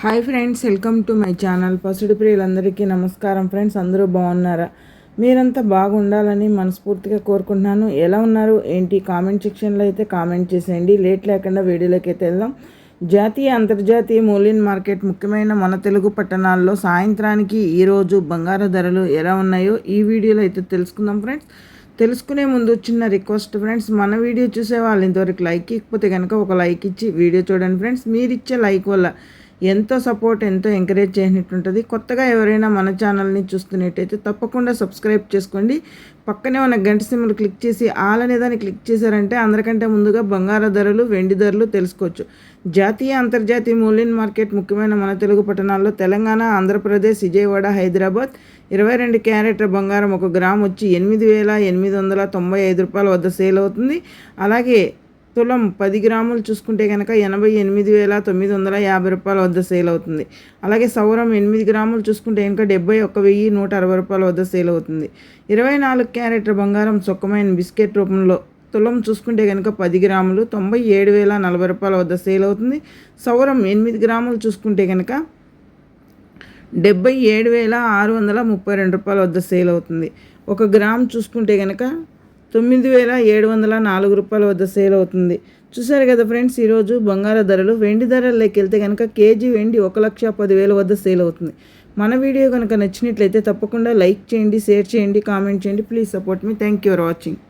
Hi friends welcome to my channel. పసుడు ప్రియులందరికీ నమస్కారం friends అందరూ బాగున్నారా? మీరంతా బాగుండాలని మనస్ఫూర్తిగా కోరుకుంటున్నాను. ఎలా ఉన్నారు? ఏంటి? కామెంట్ సెక్షన్లో అయితే కామెంట్ చేసేయండి. లేట్ లేకుండా వీడియోలోకి అయితే వెళ్దాం. జాతీయ అంతర్జాతీయ మూలిన్ మార్కెట్ ముఖ్యమైన మన తెలుగు పట్టణాల్లో సాయంత్రానికి ఈరోజు బంగారు ధరలు ఎలా ఉన్నాయో ఈ వీడియోలో అయితే తెలుసుకుందాం ఫ్రెండ్స్. తెలుసుకునే ముందు చిన్న రిక్వెస్ట్ ఫ్రెండ్స్ మన వీడియో చూసే వాళ్ళు ఇంతవరకు లైక్ ఇకపోతే కనుక ఒక లైక్ ఇచ్చి వీడియో చూడండి ఫ్రెండ్స్. మీరు ఇచ్చే లైక్ వల్ల ఎంతో సపోర్ట్ ఎంతో ఎంకరేజ్ చేసినట్టుంటుంది. కొత్తగా ఎవరైనా మన ఛానల్ని చూస్తున్నట్టయితే తప్పకుండా సబ్స్క్రైబ్ చేసుకోండి. పక్కనే ఉన్న గంట సిమ్లు క్లిక్ చేసి ఆల్ అనే దాన్ని క్లిక్ చేశారంటే అందరికంటే ముందుగా బంగారు ధరలు వెండి ధరలు తెలుసుకోవచ్చు. జాతీయ అంతర్జాతీయ మూల్యం మార్కెట్ ముఖ్యమైన మన తెలుగు పట్టణాల్లో తెలంగాణ ఆంధ్రప్రదేశ్ విజయవాడ హైదరాబాద్. ఇరవై రెండు క్యారెట్ల బంగారం ఒక గ్రామ్ వచ్చి ఎనిమిది వేల ఎనిమిది వందల తొంభై ఐదు రూపాయల వద్ద సేల్ అవుతుంది. అలాగే తులం పది గ్రాములు చూసుకుంటే కనుక ఎనభై ఎనిమిది వేల తొమ్మిది వందల యాభై రూపాయల వద్ద సేల్ అవుతుంది. అలాగే సౌరం ఎనిమిది గ్రాములు చూసుకుంటే కనుక డెబ్బై ఒక్క వెయ్యి నూట అరవై రూపాయల వద్ద సేల్ అవుతుంది. ఇరవై నాలుగు క్యారెట్ల బంగారం సొక్కమైన బిస్కెట్ రూపంలో తులం చూసుకుంటే కనుక పది గ్రాములు తొంభై ఏడు వేల నలభై రూపాయల వద్ద సేల్ అవుతుంది. సౌరం ఎనిమిది గ్రాములు చూసుకుంటే కనుక డెబ్బై ఏడు వేల ఆరు వందల ముప్పై రెండు రూపాయల వద్ద సేల్ అవుతుంది. ఒక గ్రామ్ చూసుకుంటే కనుక తొమ్మిది వేల ఏడు వందల నాలుగు రూపాయల వద్ద సేల్ అవుతుంది. చూసారు కదా ఫ్రెండ్స్ ఈరోజు బంగారు ధరలు వెండి ధరల్లోకి వెళ్తే కనుక కేజీ వెండి ఒక లక్ష పదివేల వద్ద సేల్ అవుతుంది. మన వీడియో కనుక నచ్చినట్లయితే తప్పకుండా లైక్ చేయండి షేర్ చేయండి కామెంట్ చేయండి. Please support me. Thank you for watching.